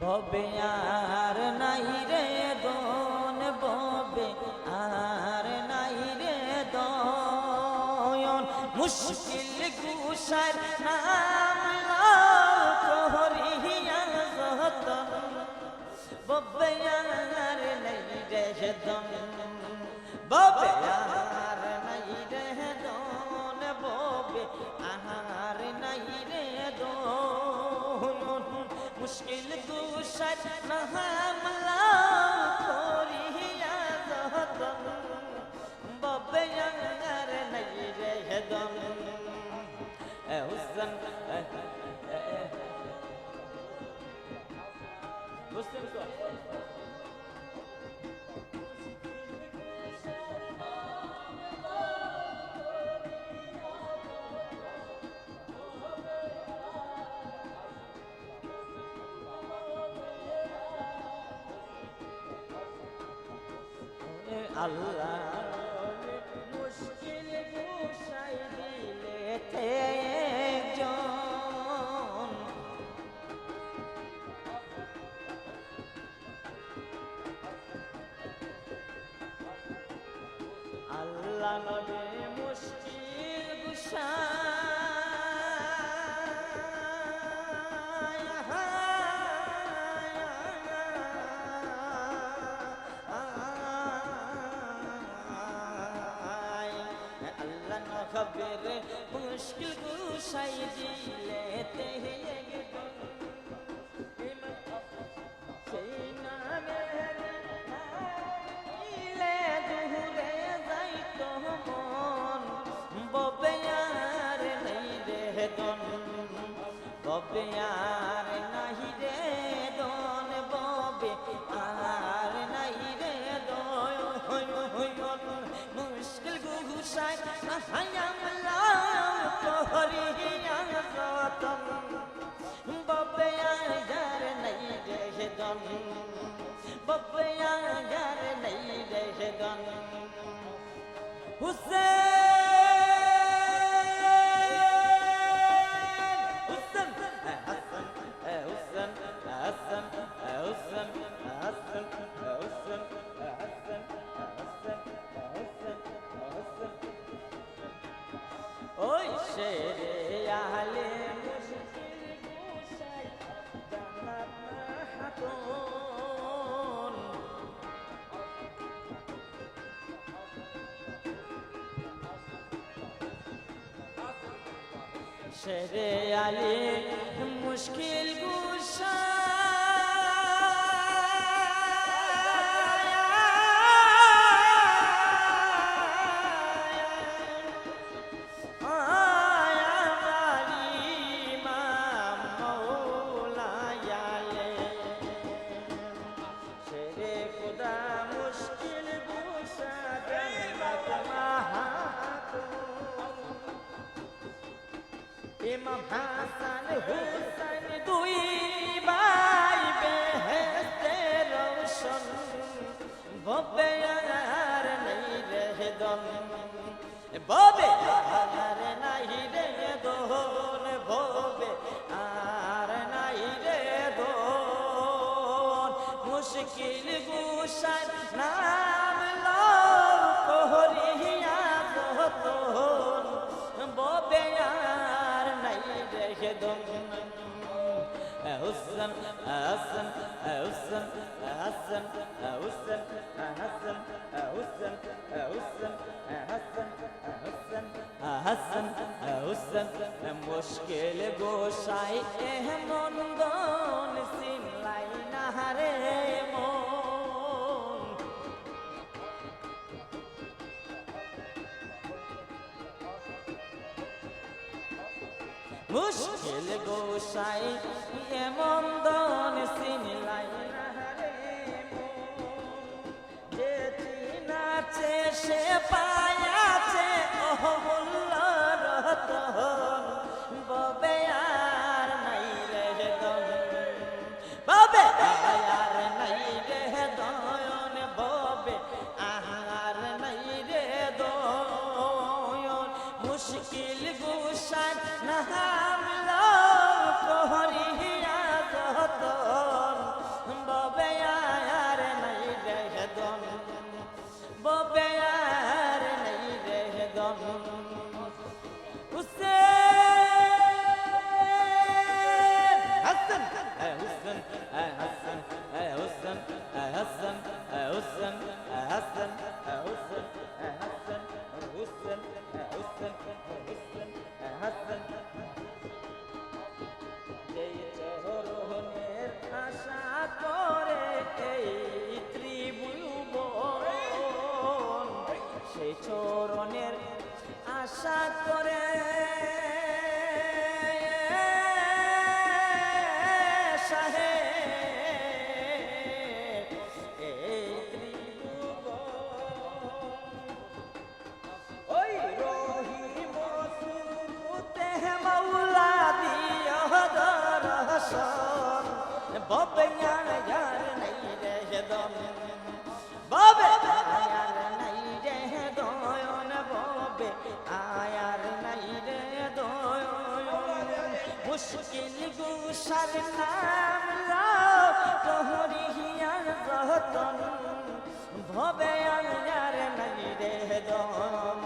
ভবে আর নাই রে দন ববে আর নাই রে দয়ন মুশকিল গুসার নাম লাও করিয়া যতন ববে আর নাই রে দন। ববে আর নাই রে দন ববে আর নাই রে দন। মুশকিল সাত মহা আল্লাহ মুশকিল গুসাই দিলেতে জন আল্লাহ নবে মুশকিল গুসাই গুসাই দিলে তে সেই নাইলে দুহুরে যাইতো মন ববে আর নাই রে দন। ববে আর Hussain Şehri Ali müşkil bu Hasan Hussain দুই ভাই বেহেস্তে রোশন ববে আর নাই রে দম, ববে আর নাই রে দোন দম হুসন হাসান হুসন হাসান হুসন হাসান হুসন হুসন হাসান হুসন হাসান হুসন মুশকিল গোসাই এমন দন সিলাই না রে মন। মুশকিল গোসাই, এমন দন সিনলাই যে নাচে সে পায়াছে অহল্লার রতন ববে আর নাই রে ববে আর নাই রে দয়ন ববে আর নাই রে দয়ন মুশকিল গুসান নাহাম মুশকিল গুসার নাম লাও তোহরি হিয়ার রতন ভবে আর নাই রে দম।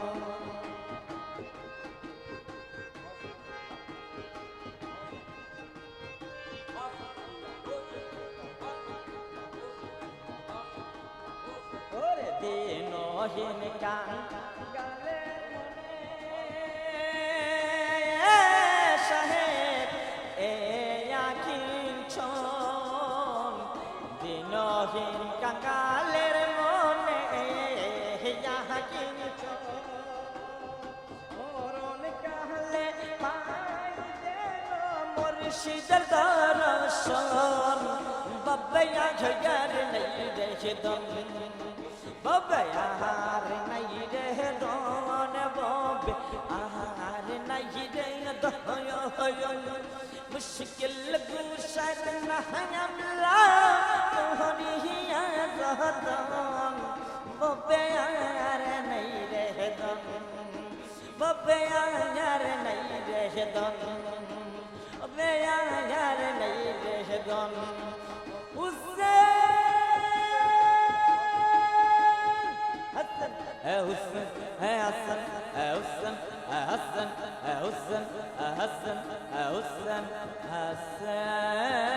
ওরে দিনহীন কাঙ্গালের মনে যেন মুর্শিদের দর্শন। বাবায়া ঝগার নাই রে দম। বাবায়া হার নাই রে দন ববে আহার নাই রে দয় مشکل گلشن نهیم لاری آزادان و بیار نیره دان و بیار نیره دان بیار نیره دان حسن حسن حسن حسن هسن هسن هسن هسن هسن